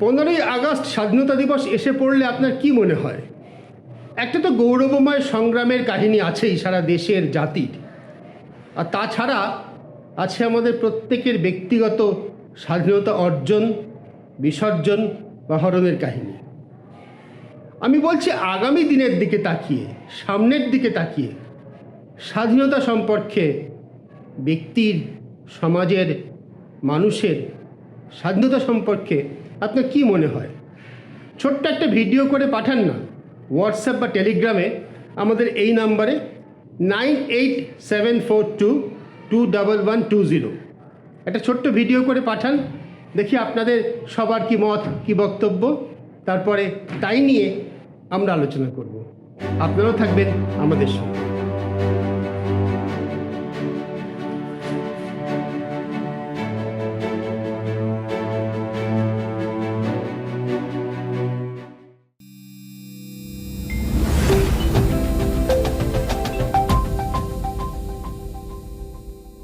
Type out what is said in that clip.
পনেরোই আগস্ট স্বাধীনতা দিবস এসে পড়লে আপনার কি মনে হয়? একটা তো গৌরবময় সংগ্রামের কাহিনী আছেই সারা দেশের জাতির। আর তাছাড়া আছে আমাদের প্রত্যেকের ব্যক্তিগত স্বাধীনতা অর্জন, বিসর্জন বা হরণের কাহিনী। আমি বলছি আগামী দিনের দিকে তাকিয়ে, সামনের দিকে তাকিয়ে স্বাধীনতা সম্পর্কে ব্যক্তির, সমাজের, মানুষের স্বাধীনতা সম্পর্কে আপনার কি মনে হয়? ছোট্ট একটা ভিডিও করে পাঠান না। হোয়াটসঅ্যাপ বা টেলিগ্রামে আমাদের এই নাম্বারে nine eight seven four two two double one two zero. একটা ছোট্ট ভিডিও করে পাঠান, দেখি আপনাদের সবার কি মত, কি বক্তব্য। তারপরে তাই নিয়ে আমরা আলোচনা করব। আপনারাও থাকবেন আমাদের সঙ্গে।